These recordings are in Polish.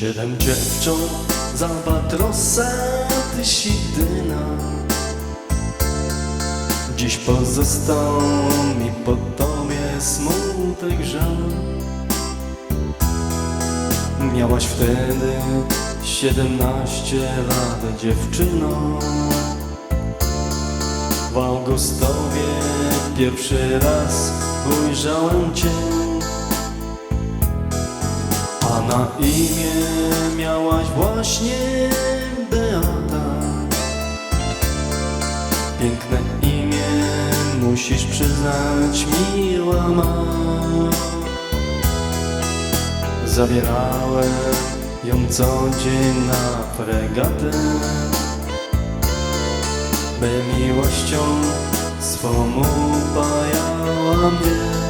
Siedem dziewcząt z albatrosa, ty sidyna Dziś pozostał mi po tobie smutek żal Miałaś wtedy siedemnaście lat dziewczyno. W Augustowie pierwszy raz ujrzałem cię na imię miałaś właśnie Beata. Piękne imię musisz przyznać miła ma. Zabierałem ją co dzień na fregatę By miłością swą upajała mnie.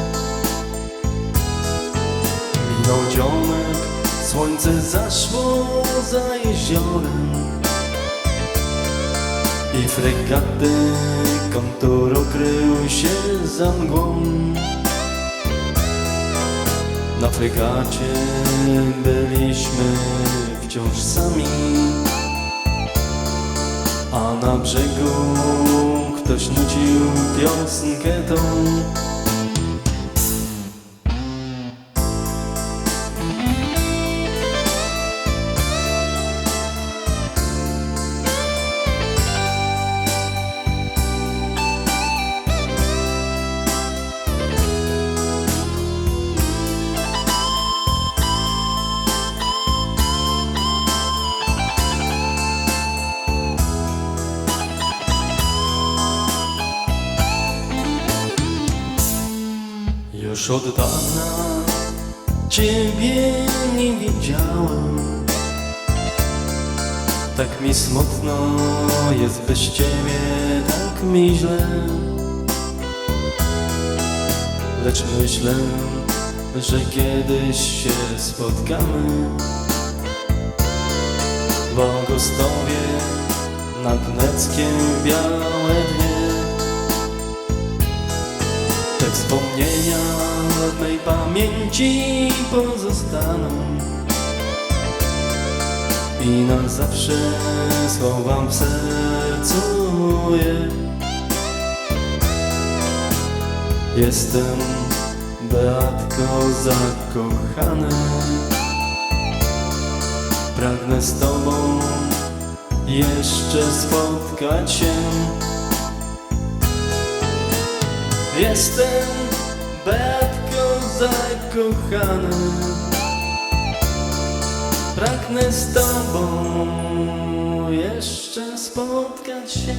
Minął dzionek, słońce zaszło za jeziorem I fregaty kontur okrył się za mgłą. Na fregacie byliśmy wciąż sami A na brzegu ktoś nucił piosenkę tą Już od dawna Ciebie nie widziałem. Tak mi smutno jest bez Ciebie, tak mi źle. Lecz myślę, że kiedyś się spotkamy. W Augustowie nad Neckiem białe dnie. Te wspomnienia w mej pamięci pozostaną. I na zawsze schowam w sercu je Jestem Beatko zakochany. Pragnę z Tobą jeszcze spotkać się. Jestem Beatko zakochany Pragnę z Tobą jeszcze spotkać się